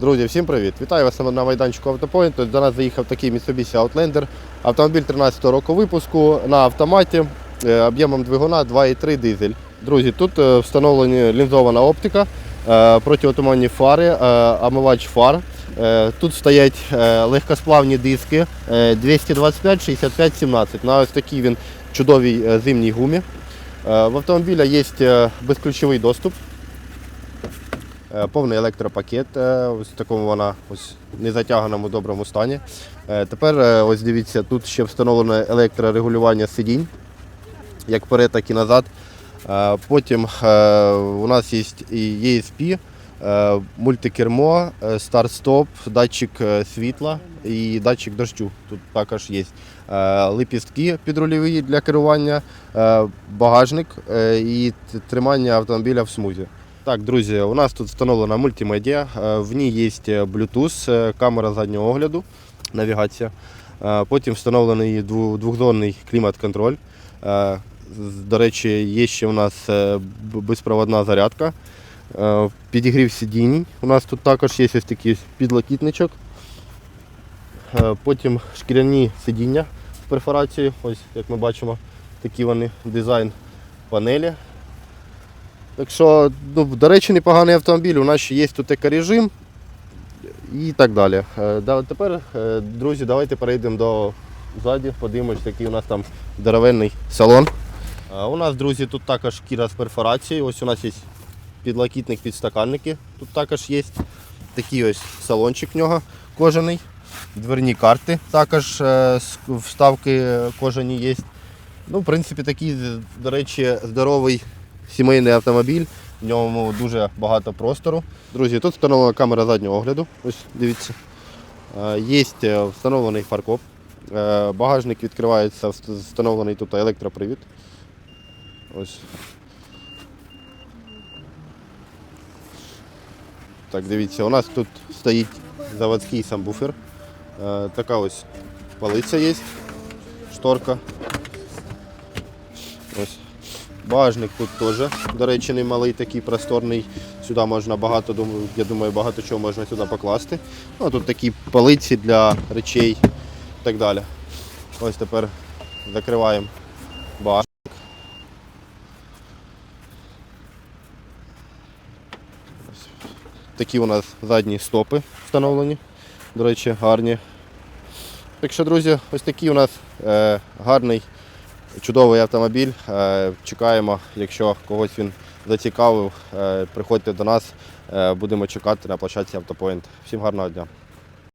Друзі, всім привіт! Вітаю вас на майданчику Автопоінт. До нас заїхав такий Mitsubishi Outlander. Автомобіль 13 року випуску на автоматі е, об'ємом двигуна 2,3 дизель. Друзі, тут е, встановлені лінзована оптика, е, протиотуманні фари, омивач фар. Тут стоять легкосплавні диски е, 225, 65, 17. На ось такій він чудовій зимній гумі. В автомобіля є безключовий доступ. Е, Повний електропакет, е, ось в такому вона ось незатяганому доброму стані. Е, Тепер ось дивіться, тут ще встановлене електрорегулювання сидінь, як вперед, так і назад. Потім у нас є і ESP, мультикермо, старт-стоп, датчик світла і датчик дощу. Тут також є. Лепістки підрульові для керування, багажник і тримання автомобіля в смузі. Так, друзі, у нас тут встановлена мультимедіа. е, В ній є Bluetooth, е, камера заднього огляду, навігація. Е, Потім встановлений двохзонний клімат-контроль. Е, До речі, є ще у нас е, безпроводна зарядка. Е, Підігрів сидінь. У нас тут також є ось такий підлокітничок. Е, Потім шкіряні сидіння з перфорацією. Ось, як ми бачимо, такі вони дизайн панелі. Так що, ну, до речі, непоганий автомобіль. У нас ще є тут екорежим і так далі. Е, да, Тепер, е, друзі, давайте перейдемо до ззаді, подивимось, який у нас там здоровенний салон. Е, У нас, друзі, тут також шкіра з перфорацією. Ось у нас є підлокітник, підстаканники. Тут також є. Такий ось салончик в нього кожаний. Дверні карти також вставки кожані є. Ну, в принципі, такий, до речі, здоровий сімейний автомобіль. В ньому дуже багато простору. Друзі, тут встановлена камера заднього огляду. Ось дивіться. Е, Є е, встановлений фаркоп. Е, Багажник відкривається, встановлений тут електропривід. Ось. Так, дивіться, у нас тут стоїть заводський самбуфер. Така ось полиця є, шторка. Ось. Багажник тут теж, до речі, не малий, такий просторний. Сюди можна багато, я думаю, багато чого можна сюди покласти. Ну, а тут такі полиці для речей і так далі. Ось тепер закриваємо багажник. Такі у нас задні стопи встановлені. До речі, гарні. Так що, друзі, ось такий у нас е, гарний Чудовий автомобіль. Е, Чекаємо, якщо когось він зацікавив, е, приходьте до нас, Е, будемо чекати на площадці Автопоінт. Всім гарного дня.